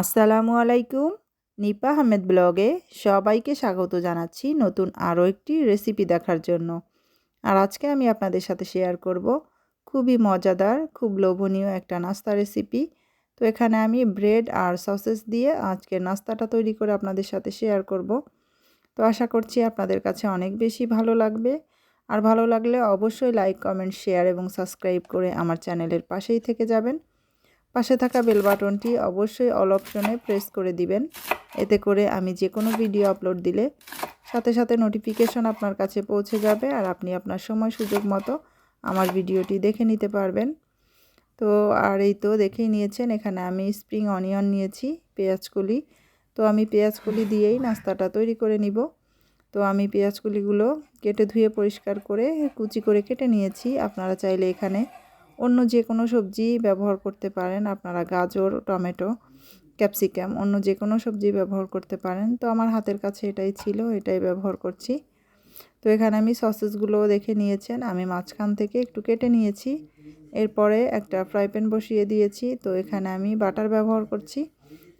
আসসালামু আলাইকুম। নিপা আহমেদ ব্লগে সবাইকে স্বাগত জানাচ্ছি নতুন আরও একটি রেসিপি দেখার জন্য। আর আজকে আমি আপনাদের সাথে শেয়ার করব খুবই মজাদার, খুব লোভনীয় একটা নাস্তা রেসিপি। তো এখানে আমি ব্রেড আর সসেস দিয়ে আজকের নাস্তাটা তৈরি করে আপনাদের সাথে শেয়ার করব। তো আশা করছি আপনাদের কাছে অনেক বেশি ভালো লাগবে। আর ভালো লাগলে অবশ্যই লাইক, কমেন্ট, শেয়ার এবং সাবস্ক্রাইব করে আমার চ্যানেলের পাশেই থেকে যাবেন। পাশে থাকা বেল বাটনটি অবশ্যই অল অপশনে প্রেস করে দিবেন। এতে করে আমি যে কোনো ভিডিও আপলোড দিলে সাথে সাথে নোটিফিকেশন আপনার কাছে পৌঁছে যাবে আর আপনি আপনার সময় সুযোগ মতো আমার ভিডিওটি দেখে নিতে পারবেন। তো আর এই তো দেখেই নিয়েছেন, এখানে আমি স্প্রিং অনিয়ন নিয়েছি পেঁয়াজকলি তো আমি পেঁয়াজকলি দিয়েই নাস্তাটা তৈরি করে নিব। তো আমি পেঁয়াজকলিগুলো কেটে ধুয়ে পরিষ্কার করে কুচি করে কেটে নিয়েছি। আপনারা চাইলে এখানে অন্য যে কোনো সবজি ব্যবহার করতে পারেন আপনারা, গাজর, টমেটো, ক্যাপসিকাম, অন্য যে কোনো সবজি ব্যবহার করতে পারেন। তো আমার হাতের কাছে এটাই ছিল, এটাই ব্যবহার করছি। তো এখানে আমি সসেসগুলো দেখে নিয়েছেন, আমি মাঝখান থেকে একটু কেটে নিয়েছি। এরপরে একটা ফ্রাই প্যান বসিয়ে দিয়েছি, তো এখানে আমি বাটার ব্যবহার করছি।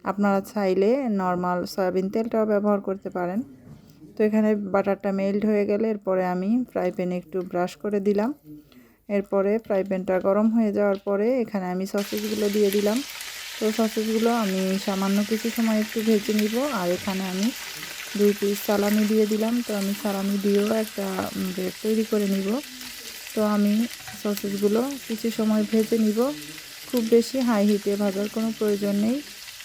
আপনারা চাইলে নর্মাল সয়াবিন তেলটাও ব্যবহার করতে পারেন। তো এখানে বাটারটা মেল্ট হয়ে গেলে এরপরে আমি ফ্রাই প্যানে একটু ব্রাশ করে দিলাম। এরপরে ফ্রাই প্যানটা গরম হয়ে যাওয়ার পরে এখানে আমি সসেসগুলো দিয়ে দিলাম। তো সসেসগুলো আমি সামান্য কিছু সময় একটু ভেজে নিব আর এখানে আমি দুই পিস সালামি দিয়ে দিলাম। তো আমি সালামি দিয়েও একটা ব্রেড তৈরি করে নিব। তো আমি সসেসগুলো কিছু সময় ভেজে নিব। খুব বেশি হাই হিটে ভাজার কোনো প্রয়োজন নেই।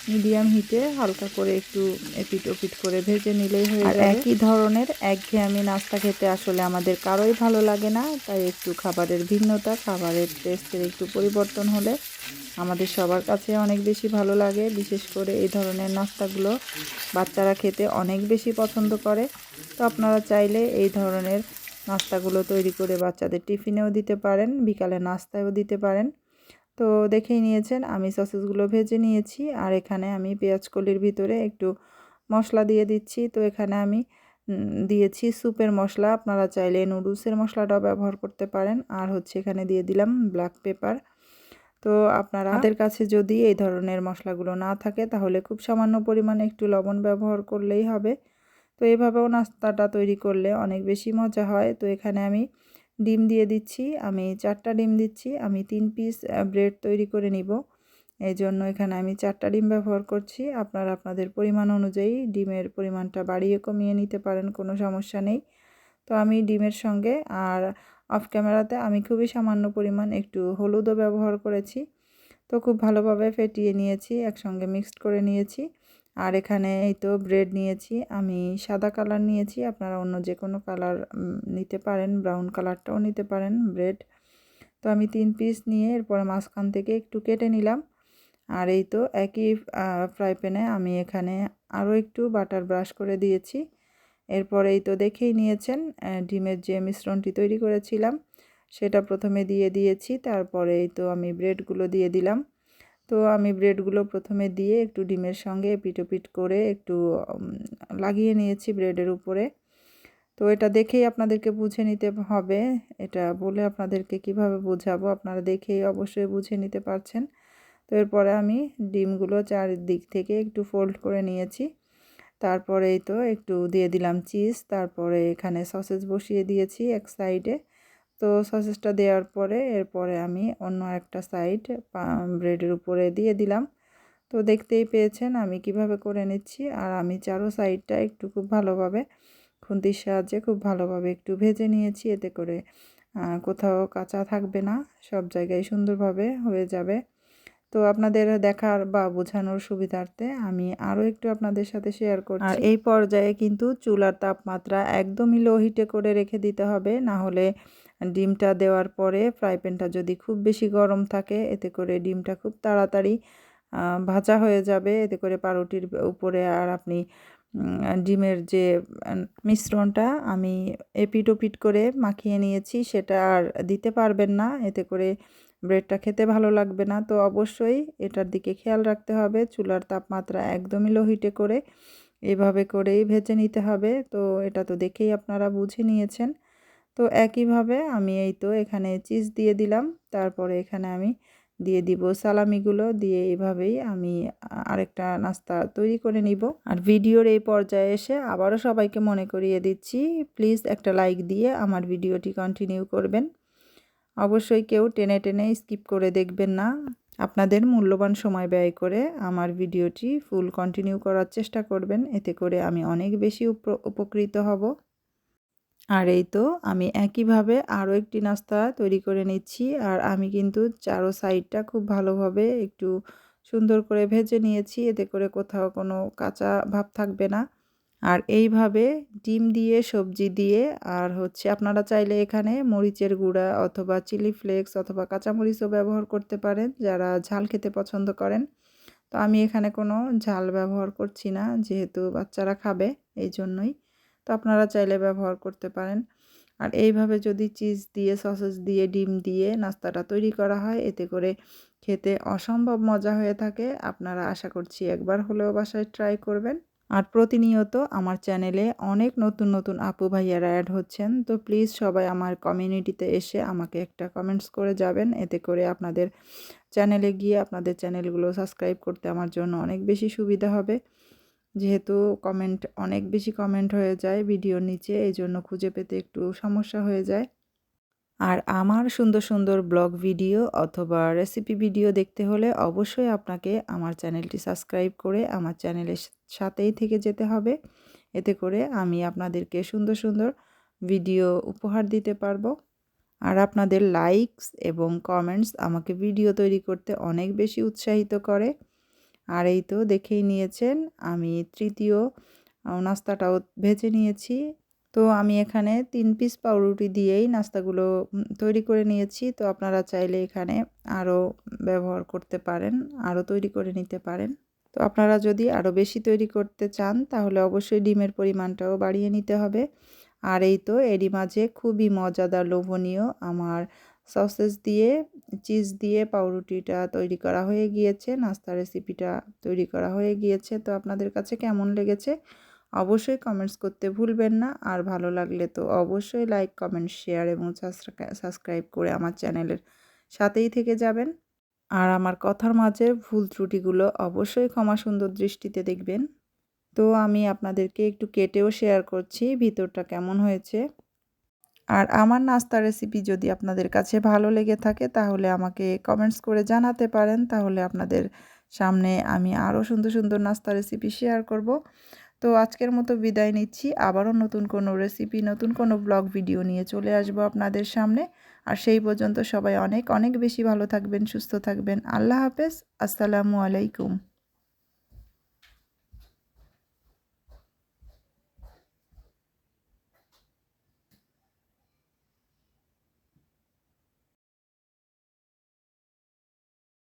মিডিয়াম হিটে হালকা করে একটু এপিট ওপিট করে ভেজে নিলেই হয়ে যায় একই ধরনের একঘেয়েমি নাস্তা খেতে আসলে আমাদের কারোই ভালো লাগে না তাই একটু খাবারের ভিন্নতা খাবারের টেস্টের একটু পরিবর্তন হলে আমাদের সবার কাছে অনেক বেশি ভালো লাগে। বিশেষ করে এই ধরনের নাস্তাগুলো বাচ্চারা খেতে অনেক বেশি পছন্দ করে। তো আপনারা চাইলে এই ধরনের নাস্তাগুলো তৈরি করে বাচ্চাদের টিফিনেও দিতে পারেন বিকালে নাস্তায়ও দিতে পারেন। তো দেখেই নিয়েছেন, আমি সসেসগুলো ভেজে নিয়েছি আর এখানে আমি পেঁয়াজ কলির ভিতরে একটু মশলা দিয়ে দিচ্ছি। তো এখানে আমি দিয়েছি স্যুপের মশলা, আপনারা চাইলে নুডলসের মশলাটাও ব্যবহার করতে পারেন। আর হচ্ছে এখানে দিয়ে দিলাম ব্ল্যাক পেপার। তো আপনারা হাতের কাছে যদি এই ধরনের মশলাগুলো না থাকে, তাহলে খুব সামান্য পরিমাণে একটু লবণ ব্যবহার করলেই হবে। তো এভাবেও নাস্তাটা তৈরি করলে অনেক বেশি মজা হয়। তো এখানে আমি ডিম দিয়ে দিচ্ছি, আমি চারটা ডিম দিচ্ছি, আমি তিন পিস ব্রেড তৈরি করে নিব। এই জন্য এখানে আমি চারটা ডিম ব্যবহার করছি। আপনারা আপনাদের পরিমাণ অনুযায়ী ডিমের পরিমাণটা বাড়িয়ে কমিয়ে নিতে পারেন, কোনো সমস্যা নেই। তো আমি ডিমের সঙ্গে আর অফ ক্যামেরাতে আমি খুবই সামান্য পরিমাণ একটু হলুদও ব্যবহার করেছি। তো খুব ভালোভাবে ফেটিয়ে নিয়েছি, একসঙ্গে মিক্সড করে নিয়েছি। আর এখানে এই তো ব্রেড নিয়েছি, আমি সাদা কালার নিয়েছি, আপনারা অন্য যে কোনো কালার নিতে পারেন ব্রাউন কালারটাও নিতে পারেন ব্রেড তো আমি তিন পিস নিয়ে এরপরে মাঝখান থেকে একটু কেটে নিলাম। আর এই তো একই ফ্রাই প্যানে আমি এখানে আরও একটু বাটার ব্রাশ করে দিয়েছি। এরপরে এই তো দেখেই নিয়েছেন ডিমের যে মিশ্রণটি তৈরি করেছিলাম, সেটা প্রথমে দিয়ে দিয়েছি, তারপরে এই তো আমি ব্রেডগুলো দিয়ে দিলাম। তো আমি ব্রেডগুলো প্রথমে দিয়ে একটু ডিমের সঙ্গে পিটোপিট করে একটু লাগিয়ে নিয়েছি ব্রেডের উপরে। তো এটা দেখেই আপনাদেরকে বুঝে নিতে হবে। এটা বলে আপনাদেরকে কীভাবে বোঝাবো আপনারা দেখেই অবশ্যই বুঝে নিতে পারছেন। তো এরপরে আমি ডিমগুলো চারিদিক থেকে একটু ফোল্ড করে নিয়েছি। তারপরেই তো একটু দিয়ে দিলাম চিজ, তারপরে এখানে সসেজ বসিয়ে দিয়েছি এক সাইডে। তো সসেসটা দেওয়ার পরে এরপরে আমি অন্য একটা সাইড ব্রেডের উপরে দিয়ে দিলাম। তো দেখতেই পেয়েছেন আমি কীভাবে করে নিচ্ছি আর আমি চারো সাইডটা একটু খুব ভালোভাবে খুন্তির সাহায্যে খুব ভালোভাবে একটু ভেজে নিয়েছি। এতে করে কোথাও কাঁচা থাকবে না, সব জায়গায় সুন্দরভাবে হয়ে যাবে। তো আপনাদের দেখার বা বোঝানোর সুবিধার্থে আমি আরও একটু আপনাদের সাথে শেয়ার করছি। আর এই পর্যায়ে কিন্তু চুলার তাপমাত্রা একদমই লো হিটে করে রেখে দিতে হবে। না হলে ডিমটা দেওয়ার পরে ফ্রাই প্যানটা যদি খুব বেশি গরম থাকে, এতে করে ডিমটা খুব তাড়াতাড়ি ভাজা হয়ে যাবে। এতে করে পাউরুটির উপরে আর আপনি ডিমের যে মিশ্রণটা আমি এপিট ওপিট করে মাখিয়ে নিয়েছি। সেটা আর দিতে পারবেন না। এতে করে ব্রেডটা খেতে ভালো লাগবে না, তো অবশ্যই এটার দিকে খেয়াল রাখতে হবে। চুলার তাপমাত্রা একদমই লো হিটে করে এভাবে করেই ভেজে নিতে হবে। তো এটা তো দেখেই আপনারা বুঝে নিয়েছেন। তো একইভাবে আমি এই তো এখানে চিজ দিয়ে দিলাম। তারপরে এখানে আমি দিয়ে দিব সালামিগুলো। দিয়ে এভাবেই আমি আরেকটা নাস্তা তৈরি করে নিব। আর ভিডিওর এই পর্যায়ে এসে আবারও সবাইকে মনে করিয়ে দিচ্ছি প্লিজ একটা লাইক দিয়ে আমার ভিডিওটি কন্টিনিউ করবেন। অবশ্যই কেউ টেনে টেনে স্কিপ করে দেখবেন না। আপনাদের মূল্যবান সময় ব্যয় করে আমার ভিডিওটি ফুল কন্টিনিউ করার চেষ্টা করবেন। এতে করে আমি অনেক বেশি উপকৃত হব। আর এই তো আমি একইভাবে আরও একটি নাস্তা তৈরি করে নিচ্ছি। আর আমি কিন্তু চারো সাইডটা খুব ভালোভাবে একটু সুন্দর করে ভেজে নিয়েছি। এতে করে কোথাও কোনো কাঁচা ভাব থাকবে না। আর এইভাবে ডিম দিয়ে, সবজি দিয়ে, আর হচ্ছে আপনারা চাইলে এখানে মরিচের গুঁড়া অথবা চিলি ফ্লেক্স অথবা কাঁচামরিচও ব্যবহার করতে পারেন, যারা ঝাল খেতে পছন্দ করেন। তো আমি এখানে কোনো ঝাল ব্যবহার করছি না, যেহেতু বাচ্চারা খাবে এই জন্যই তো আপনারা চাইলে ব্যবহার করতে পারেন। আর এইভাবে যদি চিজ দিয়ে সসেস দিয়ে, ডিম দিয়ে নাস্তাটা তৈরি করা হয়, এতে করে খেতে অসম্ভব মজা হয়ে থাকে। আপনারা আশা করছি একবার হলেও বাসায় ট্রাই করবেন। আর প্রতিনিয়ত আমার চ্যানেলে অনেক নতুন নতুন আপু ভাইয়ারা অ্যাড হচ্ছেন। তো প্লিজ সবাই আমার কমিউনিটিতে এসে আমাকে একটা কমেন্টস করে যাবেন। এতে করে আপনাদের চ্যানেলে গিয়ে আপনাদের চ্যানেলগুলো সাবস্ক্রাইব করতে আমার জন্য অনেক বেশি সুবিধা হবে। যেহেতু কমেন্ট অনেক বেশি কমেন্ট হয়ে যায় ভিডিওর নিচে এই জন্য খুঁজে পেতে একটু সমস্যা হয়ে যায়। আর আমার সুন্দর সুন্দর ব্লগ ভিডিও অথবা রেসিপি ভিডিও দেখতে হলে অবশ্যই আপনাকে আমার চ্যানেলটি সাবস্ক্রাইব করে আমার চ্যানেলের সাথেই থেকে যেতে হবে। এতে করে আমি আপনাদেরকে সুন্দর সুন্দর ভিডিও উপহার দিতে পারব। আর আপনাদের লাইকস এবং কমেন্টস আমাকে ভিডিও তৈরি করতে অনেক বেশি উৎসাহিত করে। আর এই তো দেখেই নিয়েছেন, আমি তৃতীয় নাস্তাটাও ভেজে নিয়েছি। তো আমি এখানে তিন পিস পাউরুটি দিয়েই নাস্তাগুলো তৈরি করে নিয়েছি। তো আপনারা চাইলে এখানে আরও ব্যবহার করতে পারেন, আরও তৈরি করে নিতে পারেন। তো আপনারা যদি আরও বেশি তৈরি করতে চান, তাহলে অবশ্যই ডিমের পরিমাণটাও বাড়িয়ে নিতে হবে। আর এই তো এরই মাঝে খুবই মজাদার লোভনীয় আমার সসেস দিয়ে, চিজ দিয়ে পাউরুটিটা তৈরি করা হয়ে গিয়েছে নাস্তা রেসিপিটা তৈরি করা হয়ে গিয়েছে। তো আপনাদের কাছে কেমন লেগেছে? অবশ্যই কমেন্টস করতে ভুলবেন না। আর ভালো লাগলে তো অবশ্যই লাইক, কমেন্ট, শেয়ার এবং সাবস্ক্রাইব করে আমার চ্যানেলের সাথেই থেকে যাবেন। আর আমার কথার মাঝে ভুল ত্রুটিগুলো অবশ্যই ক্ষমা সুন্দর দৃষ্টিতে দেখবেন। তো আমি আপনাদেরকে একটু কেটেও শেয়ার করছি ভিতরটা কেমন হয়েছে। আর আমার নাস্তা রেসিপি যদি আপনাদের কাছে ভালো লেগে থাকে তাহলে আমাকে কমেন্টস করে জানাতে পারেন। তাহলে আপনাদের সামনে আমি আরও সুন্দর সুন্দর নাস্তা রেসিপি শেয়ার করব। তো আজকের মতো বিদায় নিচ্ছি। আবারও নতুন কোনো রেসিপি নতুন কোনো ব্লগ ভিডিও নিয়ে চলে আসব আপনাদের সামনে। আর সেই পর্যন্ত সবাই অনেক অনেক বেশি ভালো থাকবেন, সুস্থ থাকবেন। আল্লাহ হাফেজ, আসসালামু আলাইকুম।